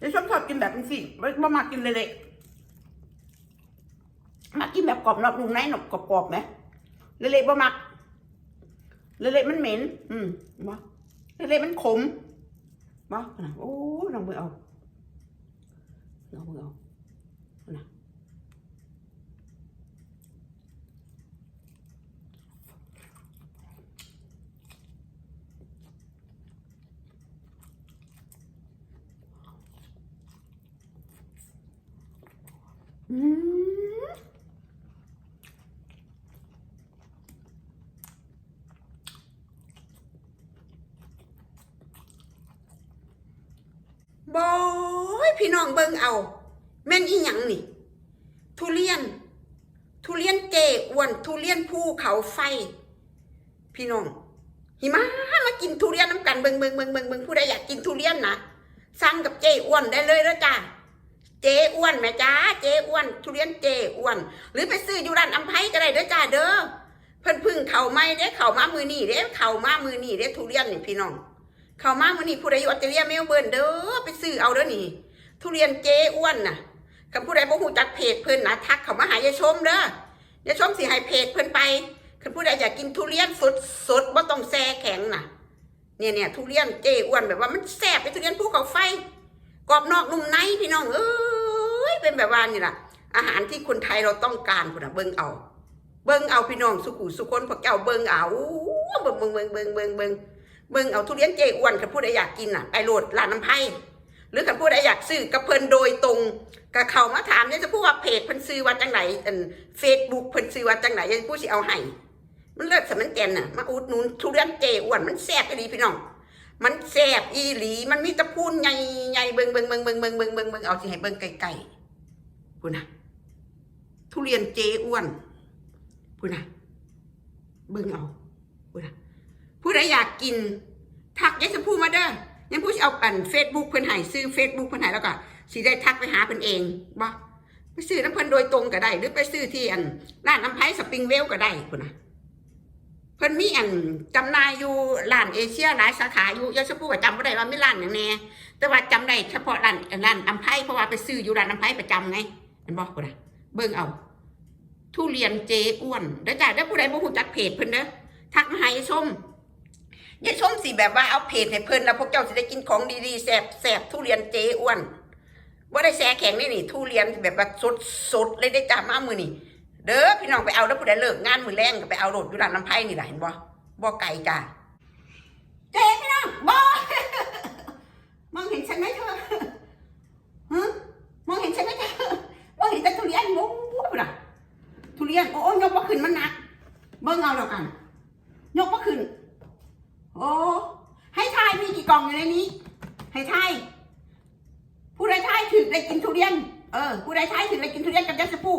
เดี๋ยวชอบชอบกินแบบนี้สิไม่ไม่มากินเละๆมากินแบบกรอบนอกนุ่มในหนบกรอบๆไหมเละๆบ่มักเละๆมันเหม็น อืมมาเละๆมันขมมาโอ้ลองไปเอาลองไปเอานะ อืมบอย พี่น้องเบิ่งเอา แม่นอีหยังนี่ ทุเรียน ทุเรียนเจอ้วน ทุเรียนภูเขาไฟ พี่น้อง หิมะมากินทุเรียนน้ำกันเบิ่งเบิ่งเบิ่งเบิ่งเบิ่งผู้ใดอยากกินทุเรียนนะสั่งกับเจอ้วนได้เลยแล้วจ้าเจอ้วนแม่จ้าเจอ้วน ทุเรียนเจอ้วน หรือไปซื้ออยู่ร้านอัมไพก็ได้เด้อจ้าเด้อเพิ่นพึ่งเข่าไม่เด้เข่ามามือนี่เด้เข่ามามือนี่เด้ทุเรียนนี่พี่น้องเข่ามามือนี่ผู้ใดอยู่ออสเตรเลียเมลเบิร์นเด้อไปซื้อเอาเด้อนี่ ทุเรียนเจ้อ้วนน่ะคำผู้ใดบ่ฮู้จักเพจเพิ่นนะทักเขามาหายายชมเด้อยายชมสิให้เพจเพิ่นไปคันผู้ใดอยากกินทุเรียนสดสดบ่ต้องแช่แข็งน่ะ เนี่ยเนี่ยทุเรียนเจ้อ้วนแบบว่ามันแซ่บไปทุเรียนภูเขาไฟกรอบนอกนุ่มในพี่น้องเอ้ยเป็นแบบว่านี่ล่ะ อาหารที่คนไทยเราต้องการพุ่นน่ะเบิ่งเอา เบิ่งเอาพี่น้องสุขุสุคนพวกเจ้าเบิ่งเอาเบิ่งเบิ่งเบิ่งเบิ่งเบิ่งเบิ่งเบิ่งเอาทุเรียนเจ้อ้วนกับผู้ใดอยากกินน่ะไปโหลดร้านน้ำไผ่ หรือกับผู้ใดอยากซื้อกับเพิ่นโดยตรงกับเขามาถามเนี่ยจะพูดว่าเพจเพิ่นซื้อว่าจังไหนอันเฟซบุ๊กเพิ่นซื้อว่าจังไหนยังผู้สิเอาให้มันเลิศสมันแกนน่ะมาอุดหนุนทุเรียนเจอ้วนมันแซ่บดีพี่น้อง มันแซ่บอีหลี มันมีตะพูนใหญ่ใหญ่เบิ่งเบิ่งเบิ่งเบิ่งเบิ่งเบิ่งเบิ่งเบิ่งเอาสิให้เบิ่งไกลๆพูดนะทุเรียนเจอ้วนพูดนะเบิ่งเอาพูดนะผู้ใดอยากกินทักยายชมพู่มาเด้อ ยังผู้สิเอาอันเฟซบุ๊กเพิ่นให้ซื้อเฟซบุ๊กเพิ่นให้แล้วก็สิได้ทักไปหาเพิ่นเองบ่ไปซื้อน้ำเพิ่นโดยตรงก็ได้ หรือไปซื้อที่อันร้านน้ำไผ่สปริงเวลก็ได้พูดนะเพิ่นมีอันจำหนายอยู่ร้านเอเชียหลายสาขาอยู่ยาชพูก็จำไม่ได้ว่ามีร้านอย่างแน่แต่ว่าจำได้เฉพาะร้านร้านอัมไพเพราะว่าไปซื้ออยู่ร้านอัมไพประจำไงเห็นบอกกูนะเบิ่งเอา ทุเรียนเจอ้วนเด้อจ้าเด้อผู้ใดบ่ฮู้จักเพจเพิ่นเด้อทักมาหายชม ยายชมสิแบบว่าเอาเพจให้เพิ่นแล้วพวกเจ้าสิได้กินของดีๆแซ่บแซ่บทุเรียนเจอ้วนบ่าได้แช่แข็งนี่นี่ ทุเรียนแบบว่าสดๆเลยได้จ้ามามือนี้เด้อพี่น้องไปเอาแล้วผู้ใดเลิกงานมือแรงก็ไปเอาโหลดอยู่ร้านน้ำไผ่นี่แหละเห็นบ่บ่ไก่จ้าเจ๊พี่น้องบ่มองเห็นฉันไหมเธอฮะมองเห็นฉันไหมเธอมองเห็นแต่ทุเรียนโอ้ยน่ะทุเรียนโอ้ยยกมาขึ้นมันหนักเบิ่งเอาแล้วกัน โอ้ ให้ทายมีกี่กล่องอยู่ในนี้ ให้ทายผู้ใดทายถึงได้กินทุเรียน เออ ผู้ใดทายถึงได้กินทุเรียนกับยัสปู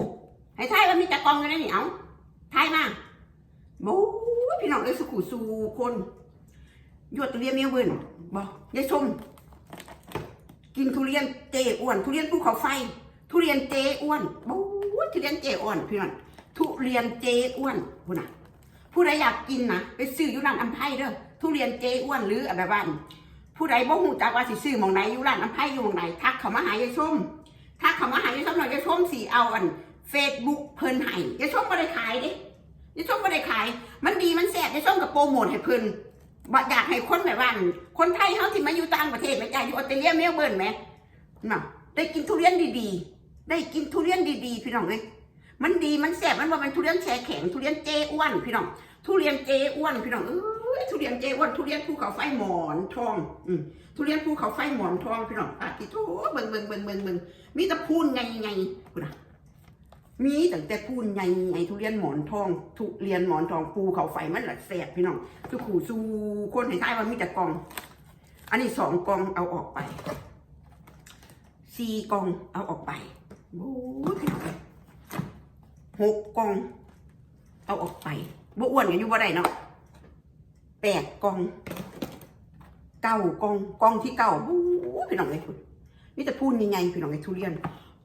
ให้ทายว่ามีแต่กล่องอยู่ในนี่เอาทายมาโอ้ยพี่น้องเลยสุขุสูคนหยวดทุเรียนเมียเบิ่นบอกยายชม กินทุเรียนเจอ้วน ทุเรียนภูเขาไฟ ทุเรียนเจอ้วนโอ้ยทุเรียนเจอ้วนพี่น้องทุเรียนเจอ้วนผู้น่ะผู้ใดอยากกินนะไปซื้ออยู่ร้านอัมไพเด้อ ทุเรียนเจอ้วนหรืออะไรบ้านผู้ใดบ่ฮู้จักว่าสิซื้อมองไหนอยู่ร้านอัมไพอยู่มองไหนทักเขามาหายายชมทักเขามาหายายชมหน่อยยายชมสิเอาอันเฟซบุ๊กเพิ่นให้ยายส้มบ่ได้ขายดิยายส้มบ่ได้ขาย มันดีมันแซ่บยายส้มกับโปรโมทให้เพิ่นบ่อยากให้คนแบบว่าคนไทยเฮาที่มาอยู่ต่างประเทศแม่จ้าอยู่ออสเตรเลียเมลเบิร์นแหมน่ะได้กินทุเรียนดีๆ ได้กินทุเรียนดีๆ พี่น้องเอ้ยมันดีมันแซ่บมันบ่แม่นทุเรียนแช่แข็งทุเรียนเจอ้วนพี่น้องทุเรียนเจอ้วนพี่น้องเอ้ย ทุเรียนเจอ้วนทุเรียนภูเขาไฟหมอนทอง อืมทุเรียนภูเขาไฟหมอนทองพี่น้องปาติโถเบิ่งเบิ่งเบิ่งเบิ่งเบิ่งมีแตะพูนไงไงพุ่นะมีตั้งแต่พูนใหญ่ใหญ่ทุเรียนหมอนทอง ทุเรียนหมอนทองปูเขาไฟมันหลักแสบพี่น้องทุกขู่สู้คนให้ทายว่ามีแต่กอง อันนี้สองกองเอาออกไปสี่กองเอาออกไปโอ้ยพี่น้องหกกอง เอาออกไปบ่อ้วนกันอยู่บ่ได้เนาะ แปดกองเก้ากองกองที่เก้าโอ้พี่น้องเลยคุณมีแต่พูนใหญ่ๆพี่น้องเลยทุเรียน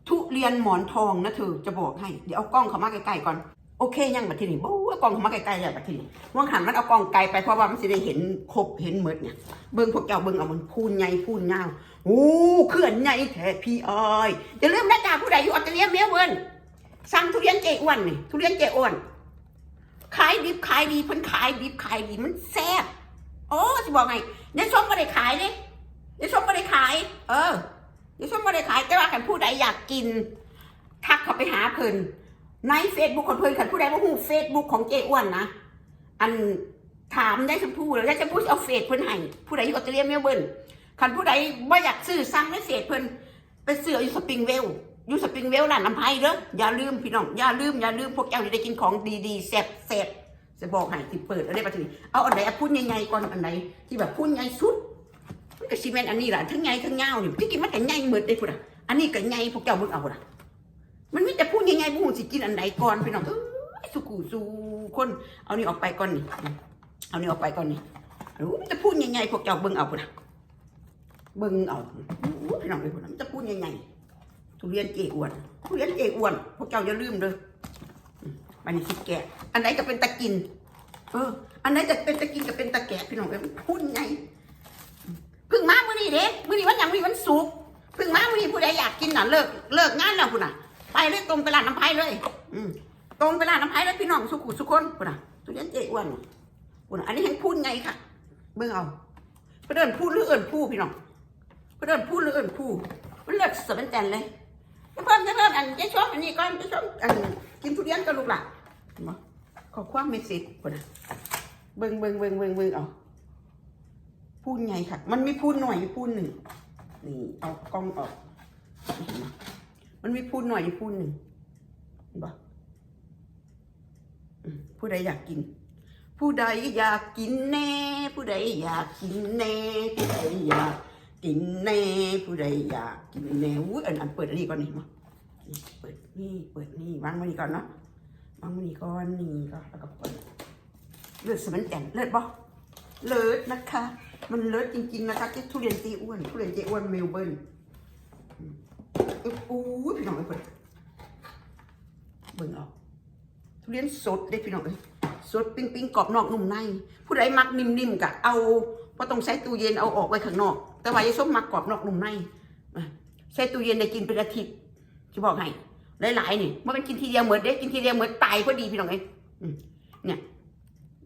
ทุเรียนหมอนทองนะเธอจะบอกให้เดี๋ยวเอากล้องเข้ามาใกล้ๆก่อนโอเคยังบัดทีนี้บ่ว่ากล้องเขามาไกลๆแล้วบัดทีนี้ว่างหันมันเอากล้องไกลไปเพราะว่ามันสิได้เห็นครบเห็นหมดเนี่ยเบิ่งพวกเจ้าเบิ่งเอามันพูนใหญ่พูนยาวโอ้เขื่อนใหญ่แท้พี่ออยอย่าลืมนะจ๊ะผู้ใดอยู่ออสเตรเลียเมลเบิร์นสั่งทุเรียนเจอ้วนนี่ทุเรียนเจอ้วนขายดิบขายดีเพิ่นขายดิบขายดีมันแซ่ โอ้สิบอกไงยายส้มก็ได้ขายเด้ยายส้มก็ได้ขาย เออยายส้มก็ได้ขายแต่ว่าคันผู้ใดอยากกิน ทักเข้าไปหาเพิ่นในเฟซบุ๊กของเพิ่นคันผู้ใดบ่าฮู้เฟซบุ๊กของเจอ้วนนะอันถามได้ชมพู่แล้วได้ชมพู่สิเอาเฟซเพิ่นให้ผู้ใดอยู่ออสเตรเลียเมลเบิร์นคันผู้ใดบ่าอยากซื้อสั่งในเฟซเพิ่นไปซื้ออยู่สปริงเวลอยู่สปริงเวลร้านน้ำไผ่เด้ออย่าลืมพี่น้องอย่าลืมอย่าลืมพวกเจ้าจะได้กินของดีๆแซ่บแซ่บ จะบอกให้ที่เปิดอะไรปะทีนี้เอาอันไหนพูดใหญ่ๆก่อนอันไหนที่แบบพูดใหญ่สุดมันก็ซีเมนต์อันนี้แหละทั้งใหญ่ทั้งยาวนี่ที่กินมันก็ใหญ่เหมือนได้พุ่นอะอันนี้ก็ใหญ่พวกเจ้าเบิ่งเอาพุ่นะมันมีแต่พูดใหญ่ๆบ่ฮู้สิกินอันไหนก่อนพี่น้องเอ้ยสุกูสูคนเอานี่ออกไปก่อนนี่เอานี่ออกไปก่อนนี่รู้มันจะพูดยังไงพวกเจ้าเบิ่งเอาพุ่นน่ะเบิ่งเอาอู้พี่น้องเลยพุ่นน่ะมันจะพูดยังไงทุเรียนเจอ้วนทุเรียนเจอ้วนพวกเจ้าอย่าลืมเด้อ มันนี่คิดแกะ อันไหนจะเป็นตะกิน เออ อันไหนจะเป็นตะกินจะเป็นตะแกะพี่น้องเลยมันพูดไงพึ่งมามื้อนี้เด้มื้อนี้วันยังนี้วันศุกพึ่งมามื้อนี้ผู้ใดอยากกินน่ะเลิกเลิกงานแล้วพุ่นน่ะ ไปเลยตรงไปร้านน้ำไผ่เลย อืมตรงไปร้านน้ำไผ่เลยพี่น้องสุขุสุคนพุ่นน่ะทุเรียนเจ๊อ้วนน่ะปุ่นอันนี้ให้พูดไงค่ะเบิ่งเอาเพื่อนพูดหรือเอิ่นพูดพี่น้องเพื่อนพูดหรือเอิ่นพูดมันเลิศสเป็นแตนเลยเพิ่มเพิ่มอันจะชอบอันนี้ก่อนจะชอบอัน กินทุเรียนกับลูกหล่ะเห็นบ่ขอความเมสเซจปุ่นนะเบิ่งเบิ่งเบิ่งเบิ่งเบิ่งเอาพูดไงค่ะ มันมีพูดหน่อยอยู่พูดหนึ่งนี่เอากล้องออก มันมีพูดหน่อยอยู่พูดหนึ่งบอืมผู้ใดอยากกิน ผู้ใดอยากกินแน่ ผู้ใดอยากกินแน่ ผู้ใดอยากกินแน่ ผู้ใดอยากกินแน่อุ้ยอันอันเปิดอันนี้ก่อนนี่มานี่เปิด นี่เปิดนี่วางไว้นี่ก่อนเนาะวางไว้นี่ก่อนนี่ก็แล้วก็เปิดเลือดสมันแต่นเลือดบ่เลิศนะคะ มันเลิศจริงๆนะคะที่ทุเรียนตีอ้วนทุเรียนเจอ้วนเมลเบิร์นอู้ยพี่น้องเอ้ยเปิดเบิ่งเอาทุเรียนสดได้พี่น้องเอ้ยสดปิ้งปิ้งกรอบนอกนุ่มใน ผู้ใดมักนิ่มๆกะเอาเพราะต้องใช้ตู้เย็นเอาออกไว้ข้างนอก แต่ว่ายายส้มมักกรอบนอกนุ่มในใช้ตู้เย็นได้กินเป็นอาทิตย์จะบอกให้ หลายๆนี่มันเป็นกินทีเดียวเหมือนเด้กินทีเดียวเหมือนตายพอดีพี่น้องเอ้ยเนี่ย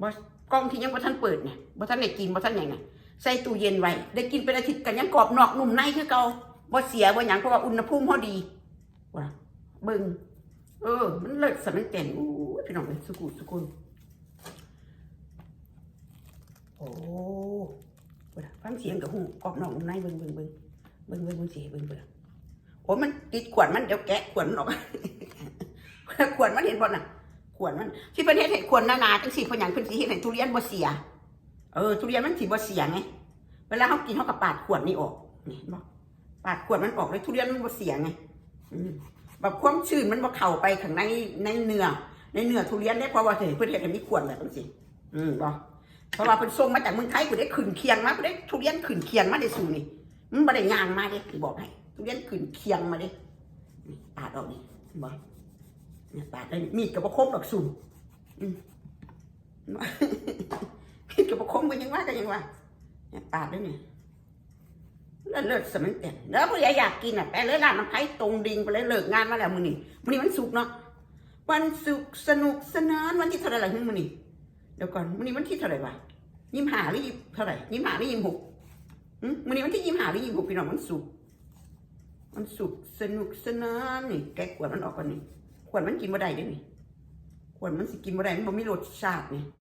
บกล้องที่ยังบ่ทันเปิดเนี่ยบ่ทันได้กินบ่ทันหยังไงใส่ตู้เย็นไว้ได้กินเป็นอาทิตย์กันยังกรอบนอกนุ่มในคือเก่าบ่เสียบ่หยังเพราะว่าอุณหภูมิพอดีว่าเบิ่งเออ มันเลิศสมันแก่นอู้พี่น้องเอ้ยสุกุสุกุนโอ้เบิ่งฟังเสียงกับหูกรอบนอกนุ่มในเบิ่งเบิ่งเบิ่งเบิ่งเบิ่งเบิ่งเสียเบิ่งเบิ่ง โอ้ยมันติดขวดมันเดี๋ยวแกะขวดมันออกขวดมันเห็นบ่น่ะ ขวดมันที่ประเทศเห็นขวดหนาๆจังสี่พยังเพิ่นสิเห็นทุเรียนบ่เสีย เออทุเรียนมันสิบ่เสียไงเวลาเฮากินเฮาก็ปาดขวดนี่ออกนี่เห็นบ่ปาดขวดมันออกเลยทุเรียนมันบ่เสียไงแบบความชื้นมันบ่เข้าไปข้างในในเนื้อในเนื้อทุเรียนได้เพราะว่าเพิ่นเฮ็ดให้มีขวดแบบจังซี่อืมบ่เพราะว่าเป็นส่งมาจากเมืองไทยกูได้ขึ้นเคียงมากูได้ทุเรียนขึ้นเคียงมาได้สูนี่มันไม่ได้ยางมาเด้บอกให้ เรียนขึ้นเคียงมาด้นี่ปาดออกนี่บอกเนี่ยปาดได้มีดกับประคมดอกสูอืมมีดกับประคมก็ยังว่าก็ยังว่าเนี่ยปาดได้เนี่ยแล้วเลิศสมันแต่แล้วผู้ใหญ่อยากกินอะไปเลยร้านน้ำไผ่ตรงดิงไปเลยเลิกงานมาแล้วมื้อนี้มื้อนี้มันสุกเนาะวันศุกสนุกสนานวันที่เท่าไหร่ล่ะมื้อนี้เดี๋ยวก่อนวันนี้วันที่เท่าไหร่วะยี่หาหรือยี่เท่าไหร่ยี่หาหรือยี่หกอืมวันนี้วันที่ยี่หาหรือยี่หกพี่น้องมันสุก มันสุกสนุกสนานนี่แกะขวดมันออกก่อนนี่ขวดมันกินบ่ได้เด้นี่ขวดมันสิกินบ่ได้มันบ่มีรสชาตินี่